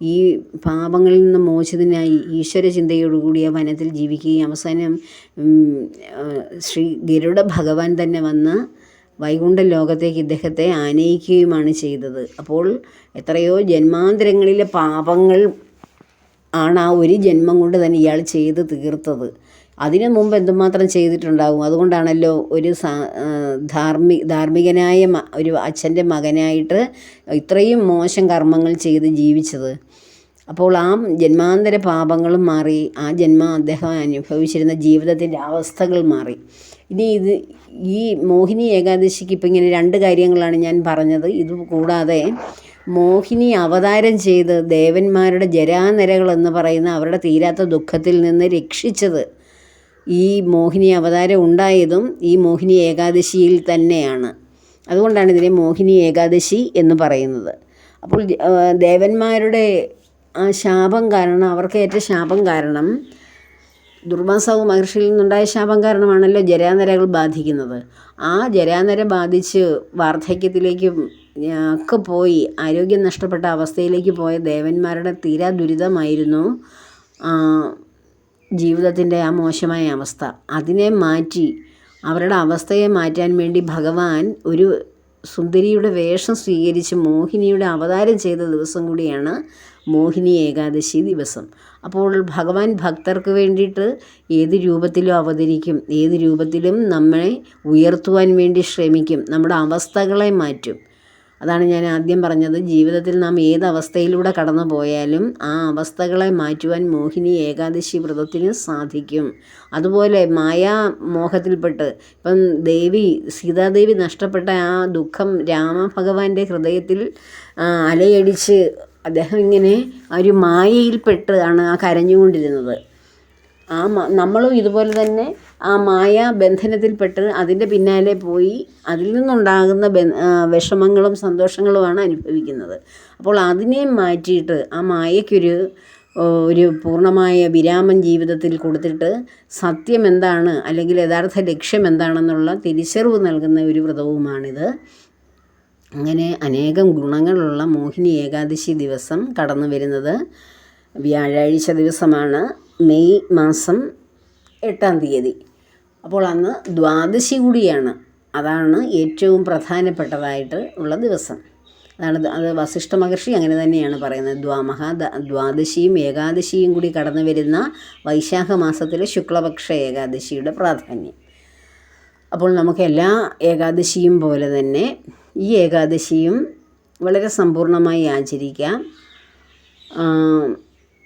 ഈ പാപങ്ങളിൽ നിന്ന് മോചിതനായി ഈശ്വര ചിന്തയോടുകൂടി ആ വനത്തിൽ ജീവിക്കുകയും അവസാനം ശ്രീ ഗരുഡ ഭഗവാൻ തന്നെ വന്ന് വൈകുണ്ഠ ലോകത്തേക്ക് ഇദ്ദേഹത്തെ ആനയിക്കുകയുമാണ് ചെയ്തത്. അപ്പോൾ എത്രയോ ജന്മാന്തരങ്ങളിലെ പാപങ്ങൾ ആണ് ആ ഒരു ജന്മം കൊണ്ട് തന്നെ ഇയാൾ ചെയ്ത് തീർത്തത്. അതിനു മുമ്പ് എന്തുമാത്രം ചെയ്തിട്ടുണ്ടാകും? അതുകൊണ്ടാണല്ലോ ഒരു ധാർമ്മി ധാർമ്മികനായ ഒരു അച്ഛന്റെ മകനായിട്ട് ഇത്രയും മോശം കർമ്മങ്ങൾ ചെയ്ത് ജീവിച്ചത്. അപ്പോൾ ആ ജന്മാന്തര പാപങ്ങളും മാറി ആ ജന്മം അദ്ദേഹം അനുഭവിച്ചിരുന്ന ജീവിതത്തിന്റെ അവസ്ഥകൾ മാറി. ഇനി ഇത് ഈ മോഹിനി ഏകാദശിക്ക് ഇപ്പം ഇങ്ങനെ രണ്ട് കാര്യങ്ങളാണ് ഞാൻ പറഞ്ഞത്. ഇത് കൂടാതെ മോഹിനി അവതാരം ചെയ്ത് ദേവന്മാരുടെ ജരാനരകൾ എന്ന് പറയുന്ന അവരുടെ തീരാത്ത ദുഃഖത്തിൽ നിന്ന് രക്ഷിച്ചത് ഈ മോഹിനി അവതാരം ഉണ്ടായതും ഈ മോഹിനി ഏകാദശിയിൽ തന്നെയാണ്. അതുകൊണ്ടാണ് ഇതിനെ മോഹിനി ഏകാദശി എന്ന് പറയുന്നത്. അപ്പോൾ ദേവന്മാരുടെ ആ ശാപം കാരണം അവർക്ക് ഏറ്റ ശാപം കാരണം ദുർവാസാവ് മഹർഷിയിൽ നിന്നുണ്ടായ ശാപം കാരണമാണല്ലോ ജരാനരകൾ ബാധിക്കുന്നത്. ആ ജരാനര ബാധിച്ച് വാർദ്ധക്യത്തിലേക്കും ഒക്കെ പോയി ആരോഗ്യം നഷ്ടപ്പെട്ട അവസ്ഥയിലേക്ക് പോയ ദേവന്മാരുടെ തീരാ ദുരിതമായിരുന്നു ജീവിതത്തിന്റെ ആ മോശമായ അവസ്ഥ. അതിനെ മാറ്റി അവരുടെ അവസ്ഥയെ മാറ്റാൻ വേണ്ടി ഭഗവാൻ ഒരു സുന്ദരിയുടെ വേഷം സ്വീകരിച്ച് മോഹിനിയുടെ അവതാരം ചെയ്ത ദിവസം കൂടിയാണ് മോഹിനി ഏകാദശി ദിവസം. അപ്പോൾ ഭഗവാൻ ഭക്തർക്ക് വേണ്ടിയിട്ട് ഏത് രൂപത്തിലും അവതരിക്കും. ഏത് രൂപത്തിലും നമ്മളെ ഉയർത്തുവാൻ വേണ്ടി ശ്രമിക്കും. നമ്മുടെ അവസ്ഥകളെ മാറ്റും. അതാണ് ഞാൻ ആദ്യം പറഞ്ഞത്. ജീവിതത്തിൽ നാം ഏത് അവസ്ഥയിലൂടെ കടന്നു പോയാലും ആ അവസ്ഥകളെ മാറ്റുവാൻ മോഹിനി ഏകാദശി വ്രതത്തിന് സാധിക്കും. അതുപോലെ മായാ മോഹത്തിൽപ്പെട്ട് ഇപ്പം ദേവി സീതാദേവി നഷ്ടപ്പെട്ട ആ ദുഃഖം രാമഭഗവാന്റെ ഹൃദയത്തിൽ അലയടിച്ച് അദ്ദേഹം ഇങ്ങനെ ഒരു മായയിൽപ്പെട്ടാണ് ആ കരഞ്ഞുകൊണ്ടിരുന്നത്. ആ നമ്മളും ഇതുപോലെ തന്നെ ആ മായ ബന്ധനത്തിൽപ്പെട്ട് അതിന്റെ പിന്നാലെ പോയി അതിൽ നിന്നുണ്ടാകുന്ന വിഷമങ്ങളും സന്തോഷങ്ങളുമാണ് അനുഭവിക്കുന്നത്. അപ്പോൾ അതിനെ മാറ്റിയിട്ട് ആ മായയ്ക്കൊരു ഒരു പൂർണമായ വിരാമം ജീവിതത്തിൽ കൊടുത്തിട്ട് സത്യം എന്താണ് അല്ലെങ്കിൽ യഥാർത്ഥ ലക്ഷ്യം എന്താണെന്നുള്ള തിരിച്ചറിവ് നൽകുന്ന ഒരു വ്രതവുമാണിത്. അങ്ങനെ അനേകം ഗുണങ്ങളുള്ള മോഹിനി ഏകാദശി ദിവസം കടന്നു വരുന്നത് വ്യാഴാഴ്ച ദിവസമാണ്. മെയ് മാസം എട്ടാം തീയതി. അപ്പോൾ അന്ന് ദ്വാദശി കൂടിയാണ്. അതാണ് ഏറ്റവും പ്രധാനപ്പെട്ടതായിട്ട് ഉള്ള ദിവസം. അതാണ് അത് വസിഷ്ഠ മഹർഷി അങ്ങനെ തന്നെയാണ് പറയുന്നത്. ദ്വാമഹ ദ്വാദശിയും ഏകാദശിയും കൂടി കടന്നു വരുന്ന വൈശാഖ മാസത്തിലെ ശുക്ലപക്ഷ ഏകാദശിയുടെ പ്രാധാന്യം. അപ്പോൾ നമുക്ക് എല്ലാ ഏകാദശിയും പോലെ തന്നെ ഈ ഏകാദശിയും വളരെ സമ്പൂർണമായി ആചരിക്കാം.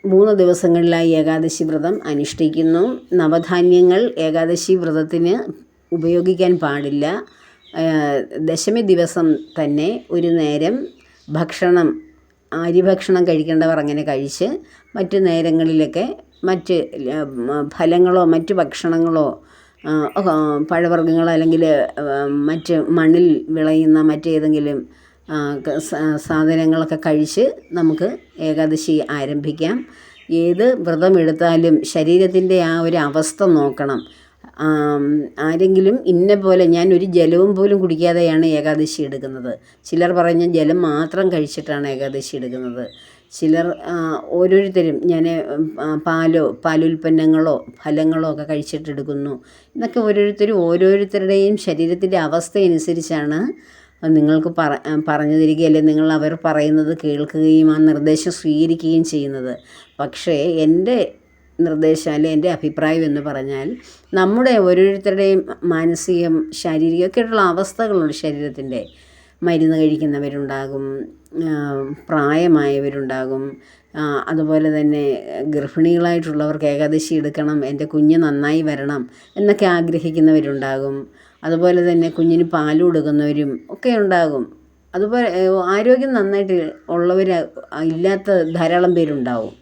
മൂന്ന് ദിവസങ്ങളിലായി ഏകാദശി വ്രതം അനുഷ്ഠിക്കുന്നു. നവധാന്യങ്ങൾ ഏകാദശി വ്രതത്തിന് ഉപയോഗിക്കാൻ പാടില്ല. ദശമി ദിവസം തന്നെ ഒരു നേരം ഭക്ഷണം അരിഭക്ഷണം കഴിക്കേണ്ടവർ അങ്ങനെ കഴിച്ച് മറ്റ് നേരങ്ങളിലൊക്കെ മറ്റ് ഫലങ്ങളോ മറ്റ് ഭക്ഷണങ്ങളോ പഴവർഗങ്ങളോ അല്ലെങ്കിൽ മറ്റ് മണ്ണിൽ വിളയുന്ന മറ്റേതെങ്കിലും സാധനങ്ങളൊക്കെ കഴിച്ച് നമുക്ക് ഏകാദശി ആരംഭിക്കാം. ഏത് വ്രതമെടുത്താലും ശരീരത്തിന്റെ ആ ഒരു അവസ്ഥ നോക്കണം. ആരെങ്കിലും ഇന്ന പോലെ ഞാൻ ഒരു ജലവും പോലും കുടിക്കാതെയാണ് ഏകാദശി എടുക്കുന്നത്. ചിലർ പറഞ്ഞ ജലം മാത്രം കഴിച്ചിട്ടാണ് ഏകാദശി എടുക്കുന്നത്. ചിലർ ഓരോരുത്തരും ഞാൻ പാലോ പാലുൽപ്പന്നങ്ങളോ ഫലങ്ങളോ ഒക്കെ കഴിച്ചിട്ടെടുക്കുന്നു എന്നൊക്കെ ഓരോരുത്തരും ഓരോരുത്തരുടെയും ശരീരത്തിന്റെ അവസ്ഥയനുസരിച്ചാണ് നിങ്ങൾക്ക് പറ പറഞ്ഞു തരികയും അല്ലെങ്കിൽ നിങ്ങൾ അവർ പറയുന്നത് കേൾക്കുകയും ആ നിർദ്ദേശം സ്വീകരിക്കുകയും ചെയ്യുന്നത്. പക്ഷേ എന്റെ നിർദ്ദേശം അല്ലെങ്കിൽ എന്റെ അഭിപ്രായം എന്ന് പറഞ്ഞാൽ നമ്മുടെ ഓരോരുത്തരുടെയും മാനസികം ശാരീരികമൊക്കെയുള്ള അവസ്ഥകളുണ്ട് ശരീരത്തിന്റെ. മരുന്ന് കഴിക്കുന്നവരുണ്ടാകും പ്രായമായവരുണ്ടാകും. അതുപോലെ തന്നെ ഗർഭിണികളായിട്ടുള്ളവർക്ക് ഏകാദശി എടുക്കണം എന്റെ കുഞ്ഞ് നന്നായി വരണം എന്നൊക്കെ ആഗ്രഹിക്കുന്നവരുണ്ടാകും. അതുപോലെ തന്നെ കുഞ്ഞിന് പാൽ കൊടുക്കുന്നവരും ഒക്കെ ഉണ്ടാകും. അതുപോലെ ആരോഗ്യം നന്നായിട്ട് ഉള്ളവർ ഇല്ലാത്ത ധാരാളം പേരുണ്ടാവും.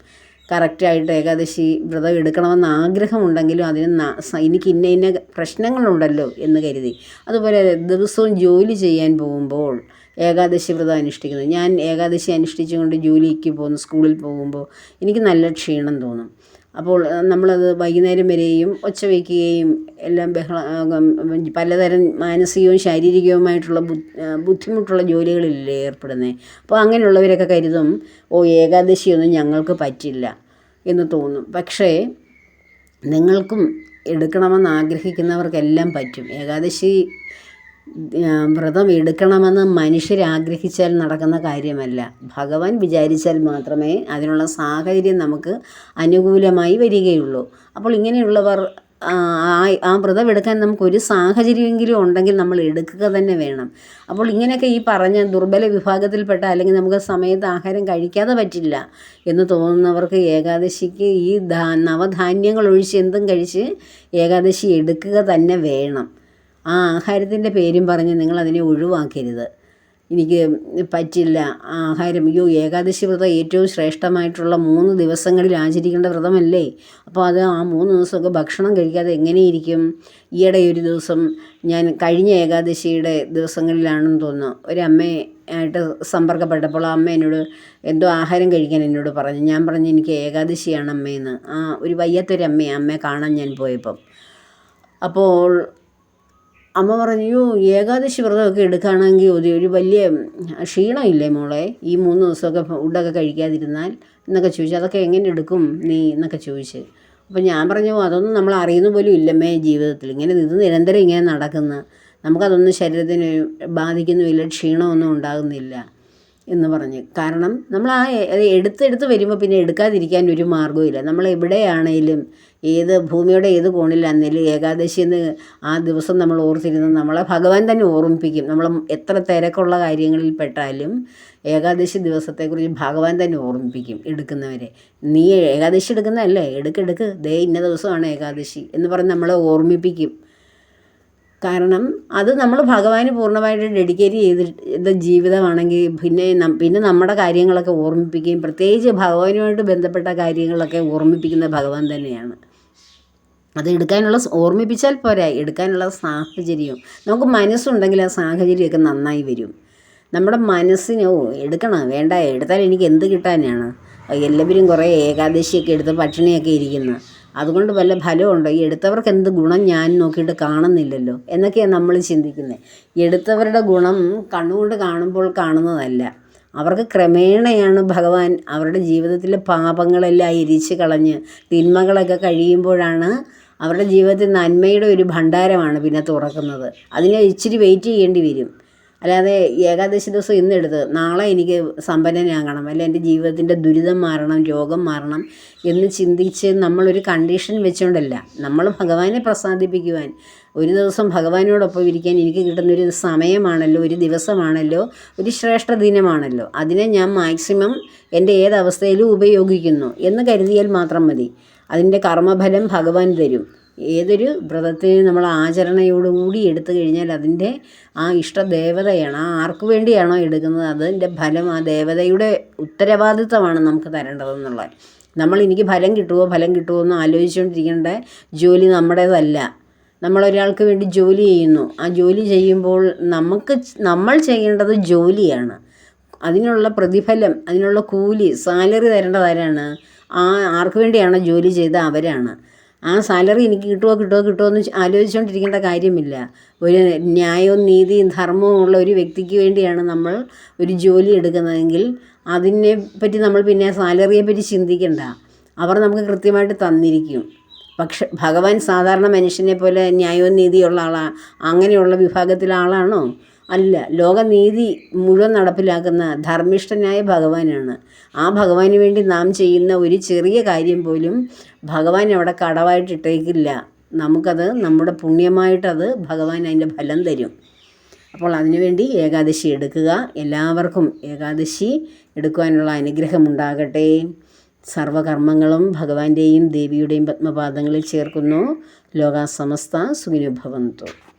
കറക്റ്റായിട്ട് ഏകാദശി വ്രതം എടുക്കണമെന്ന് ആഗ്രഹമുണ്ടെങ്കിലും അതിന് എനിക്ക് ഇന്ന ഇന്ന പ്രശ്നങ്ങളുണ്ടല്ലോ എന്ന് കരുതി. അതുപോലെ ദിവസവും ജോലി ചെയ്യാൻ പോകുമ്പോൾ ഏകാദശി വ്രതം അനുഷ്ഠിക്കുന്നു. ഞാൻ ഏകാദശി അനുഷ്ഠിച്ചുകൊണ്ട് ജോലിക്ക് പോകുന്നു സ്കൂളിൽ പോകുമ്പോൾ എനിക്ക് നല്ല ക്ഷീണം തോന്നും. അപ്പോൾ നമ്മളത് വൈകുന്നേരം വരെയും ഒച്ച വയ്ക്കുകയും എല്ലാം ബഹള പലതരം മാനസികവും ശാരീരികവുമായിട്ടുള്ള ബുദ്ധിമുട്ടുള്ള ജോലികളിലല്ലേ ഏർപ്പെടുന്നത് അപ്പോൾ അങ്ങനെയുള്ളവരൊക്കെ കരുതും ഓ ഏകാദശിയൊന്നും ഞങ്ങൾക്ക് പറ്റില്ല എന്ന് തോന്നും. പക്ഷേ നിങ്ങൾക്കും എടുക്കണമെന്ന് ആഗ്രഹിക്കുന്നവർക്കെല്ലാം പറ്റും. ഏകാദശി വ്രതം എടുക്കണമെന്ന് മനുഷ്യർ ആഗ്രഹിച്ചാൽ നടക്കുന്ന കാര്യമല്ല. ഭഗവാൻ വിചാരിച്ചാൽ മാത്രമേ അതിനുള്ള സാഹചര്യം നമുക്ക് അനുകൂലമായി വരികയുള്ളൂ. അപ്പോൾ ഇങ്ങനെയുള്ളവർ ആ, വ്രതം എടുക്കാൻ നമുക്ക് ഒരു സാഹചര്യമെങ്കിലും ഉണ്ടെങ്കിൽ നമ്മൾ എടുക്കുക തന്നെ വേണം. അപ്പോൾ ഇങ്ങനെയൊക്കെ ഈ പറഞ്ഞ ദുർബല വിഭാഗത്തിൽപ്പെട്ട അല്ലെങ്കിൽ നമുക്ക് സമയത്ത് ആഹാരം കഴിക്കാതെ പറ്റില്ല എന്ന് തോന്നുന്നവർക്ക് ഏകാദശിക്ക് ഈ നവധാന്യങ്ങൾ ഒഴിച്ച് എന്തും കഴിച്ച് ഏകാദശി എടുക്കുക തന്നെ വേണം. ആ ആഹാരത്തിന്റെ പേരും പറഞ്ഞ് നിങ്ങൾ അതിനെ ഒഴിവാക്കരുത്. എനിക്ക് പറ്റില്ല. ആഹാരം. അയ്യോ ഏകാദശി വ്രതം ഏറ്റവും ശ്രേഷ്ഠമായിട്ടുള്ള മൂന്ന് ദിവസങ്ങളിൽ ആചരിക്കേണ്ട വ്രതമല്ലേ? അപ്പോൾ അത് ആ മൂന്ന് ദിവസമൊക്കെ ഭക്ഷണം കഴിക്കാതെ എങ്ങനെയിരിക്കും? ഈയിടെ ഒരു ദിവസം ഞാൻ കഴിഞ്ഞ ഏകാദശിയുടെ ദിവസങ്ങളിലാണെന്ന് തോന്നുന്നു. ഒരു അമ്മയായിട്ട് സമ്പർക്കപ്പെട്ടപ്പോൾ ആ അമ്മ എന്നോട് എന്തോ ആഹാരം കഴിക്കാൻ എന്നോട് പറഞ്ഞു. ഞാൻ പറഞ്ഞു എനിക്ക് ഏകാദശിയാണ് അമ്മയെന്ന് ആ ഒരു വയ്യാത്തൊരമ്മയാണ് അമ്മയെ കാണാൻ ഞാൻ പോയപ്പം. അപ്പോൾ അമ്മ പറഞ്ഞു "അയ്യോ, ഏകാദശി വ്രതമൊക്കെ എടുക്കുകയാണെങ്കിൽ ഒരു ഒരു വലിയ ക്ഷീണമില്ലേ മോളെ? ഈ മൂന്ന് ദിവസമൊക്കെ ഫുഡൊക്കെ കഴിക്കാതിരുന്നാൽ? എന്നൊക്കെ ചോദിച്ചു. അതൊക്കെ എങ്ങനെ എടുക്കും നീ? എന്നൊക്കെ ചോദിച്ച്. അപ്പോൾ ഞാൻ പറഞ്ഞു അതൊന്നും നമ്മൾ അറിയുന്ന പോലും ഇല്ലമ്മേ ജീവിതത്തിൽ. ഇങ്ങനെ ഇത് നിരന്തരം ഇങ്ങനെ നടക്കുന്ന. നമുക്കതൊന്നും ശരീരത്തിന് ബാധിക്കുന്നുമില്ല ക്ഷീണമൊന്നും ഉണ്ടാകുന്നില്ല. എന്ന് പറഞ്ഞ്. കാരണം നമ്മൾ ആ എടുത്തെടുത്ത് വരുമ്പോൾ പിന്നെ എടുക്കാതിരിക്കാൻ ഒരു മാർഗവുമില്ല. നമ്മൾ എവിടെയാണേലും ഏത് ഭൂമിയുടെ ഏത് കോണിലാണെങ്കിലും ഏകാദശി എന്ന് ആ ദിവസം നമ്മൾ ഓർത്തിരുന്ന് നമ്മളെ ഭഗവാൻ തന്നെ ഓർമ്മിപ്പിക്കും. നമ്മൾ എത്ര തിരക്കുള്ള കാര്യങ്ങളിൽ പെട്ടാലും ഏകാദശി ദിവസത്തെക്കുറിച്ച് ഭഗവാൻ തന്നെ ഓർമ്മിപ്പിക്കും എടുക്കുന്നവരെ. നീ ഏകാദശി എടുക്കുന്നതല്ലേ? എടുക്കെടുക്ക് ദേ ഇന്ന ദിവസമാണ് ഏകാദശി എന്ന് പറഞ്ഞ് നമ്മളെ ഓർമ്മിപ്പിക്കും. കാരണം അത് നമ്മൾ ഭഗവാന് പൂർണമായിട്ട് ഡെഡിക്കേറ്റ് ചെയ്ത ജീവിതമാണെങ്കിൽ പിന്നെ പിന്നെ നമ്മുടെ കാര്യങ്ങളൊക്കെ ഓർമ്മിപ്പിക്കുകയും പ്രത്യേകിച്ച് ഭഗവാനുമായിട്ട് ബന്ധപ്പെട്ട കാര്യങ്ങളൊക്കെ ഓർമ്മിപ്പിക്കുന്ന ഭഗവാൻ തന്നെയാണ്. അത് എടുക്കാനുള്ള ഓർമ്മിപ്പിച്ചാൽ പോരാ എടുക്കാനുള്ള സാഹചര്യവും നമുക്ക് മനസ്സുണ്ടെങ്കിൽ ആ സാഹചര്യമൊക്കെ നന്നായി വരും. നമ്മുടെ മനസ്സിന് ഓ എടുക്കണം വേണ്ട എടുത്താൽ എനിക്ക് എന്ത് കിട്ടാനാണ്? എല്ലാവരും കുറേ ഏകാദശിയൊക്കെ എടുത്ത് പട്ടിണിയൊക്കെ ഇരിക്കുന്നു. അതുകൊണ്ട് വല്ല ഫലമുണ്ടോ? ഈ എടുത്തവർക്ക് എന്ത് ഗുണം ഞാൻ നോക്കിയിട്ട് കാണുന്നില്ലല്ലോ? എന്നൊക്കെയാണ് നമ്മൾ ചിന്തിക്കുന്നത് എടുത്തവരുടെ ഗുണം കണ്ണുകൊണ്ട് കാണുമ്പോൾ കാണുന്നതല്ല. അവർക്ക് ക്രമേണയാണ് ഭഗവാൻ അവരുടെ ജീവിതത്തിലെ പാപങ്ങളെല്ലാം എരിച്ച് കളഞ്ഞ് തിന്മകളൊക്കെ കഴിയുമ്പോഴാണ് അവരുടെ ജീവിതത്തിൽ നന്മയുടെ ഒരു ഭണ്ഡാരമാണ് പിന്നെ തുറക്കുന്നത്. അതിന് ഇച്ചിരി വെയിറ്റ് ചെയ്യേണ്ടി വരും. അല്ലാതെ ഏകാദശി ദിവസം ഇന്നെടുത്ത് നാളെ എനിക്ക് സമ്പന്നനാകണം അല്ലെ എന്റെ ജീവിതത്തിന്റെ ദുരിതം മാറണം രോഗം മാറണം എന്ന് ചിന്തിച്ച് നമ്മളൊരു കണ്ടീഷൻ വെച്ചുകൊണ്ടല്ല നമ്മൾ ഭഗവാനെ പ്രസാദിപ്പിക്കുവാൻ ഒരു ദിവസം ഭഗവാനോടൊപ്പം ഇരിക്കാൻ എനിക്ക് കിട്ടുന്നൊരു സമയമാണല്ലോ ഒരു ദിവസമാണല്ലോ ഒരു ശ്രേഷ്ഠ ദിനമാണല്ലോ. അതിനെ ഞാൻ മാക്സിമം എന്റെ ഏതവസ്ഥയിലും ഉപയോഗിക്കുന്നു എന്ന് കരുതിയാൽ മാത്രം മതി. അതിന്റെ കർമ്മഫലം ഭഗവാൻ തരും. ഏതൊരു വ്രതത്തിന് നമ്മൾ ആചരണയോടുകൂടി എടുത്തു കഴിഞ്ഞാൽ അതിന്റെ ആ ഇഷ്ടദേവതയാണ്. ആ ആർക്കു വേണ്ടിയാണോ എടുക്കുന്നത്? അതിന്റെ ഫലം ആ ദേവതയുടെ ഉത്തരവാദിത്തമാണ് നമുക്ക് തരേണ്ടതെന്നുള്ളത് നമ്മൾ എനിക്ക് ഫലം കിട്ടുമോ ഫലം കിട്ടുമോ എന്ന് ആലോചിച്ചുകൊണ്ടിരിക്കേണ്ട ജോലി നമ്മുടേതല്ല. നമ്മളൊരാൾക്ക് വേണ്ടി ജോലി ചെയ്യുന്നു. ആ ജോലി ചെയ്യുമ്പോൾ നമുക്ക് നമ്മൾ ചെയ്യേണ്ടത് ജോലിയാണ്. അതിനുള്ള പ്രതിഫലം അതിനുള്ള കൂലി സാലറി തരേണ്ടത് ആരാണ്? ആ ആർക്ക് വേണ്ടിയാണ് ജോലി ചെയ്ത അവരാണ്? ആ സാലറി എനിക്ക് കിട്ടുമോ കിട്ടുമോ കിട്ടുമോ എന്ന് ആലോചിച്ചുകൊണ്ടിരിക്കേണ്ട കാര്യമില്ല. ഒരു ന്യായവും നീതിയും ധർമ്മവും ഉള്ള ഒരു വ്യക്തിക്ക് വേണ്ടിയാണ് നമ്മൾ ഒരു ജോലി എടുക്കുന്നതെങ്കിൽ അതിനെ പറ്റി നമ്മൾ പിന്നെ സാലറിയെ പറ്റി ചിന്തിക്കണ്ട. അവർ നമുക്ക് കൃത്യമായിട്ട് തന്നിരിക്കും. പക്ഷെ ഭഗവാൻ സാധാരണ മനുഷ്യനെ പോലെ ന്യായവും നീതിയുള്ള ആളാ അങ്ങനെയുള്ള വിഭാഗത്തിലെ ആളാണോ? അല്ല ലോകനീതി മുഴുവൻ നടപ്പിലാക്കുന്ന ധർമ്മിഷ്ഠനായ ഭഗവാനാണ്. ആ ഭഗവാന് വേണ്ടി നാം ചെയ്യുന്ന ഒരു ചെറിയ കാര്യം പോലും ഭഗവാൻ അവിടെ കടവായിട്ട് ഇട്ടേക്കില്ല. നമുക്കത് നമ്മുടെ പുണ്യമായിട്ടത് ഭഗവാൻ അതിന്റെ ഫലം തരും. അപ്പോൾ അതിനുവേണ്ടി ഏകാദശി എടുക്കുക. എല്ലാവർക്കും ഏകാദശി എടുക്കുവാനുള്ള അനുഗ്രഹം ഉണ്ടാകട്ടെ. സർവകർമ്മങ്ങളും ഭഗവാന്റെയും ദേവിയുടെയും പത്മപാദങ്ങളിൽ ചേർക്കുന്നു. ലോകാസമസ്ത സുഖിനുഭവന്തു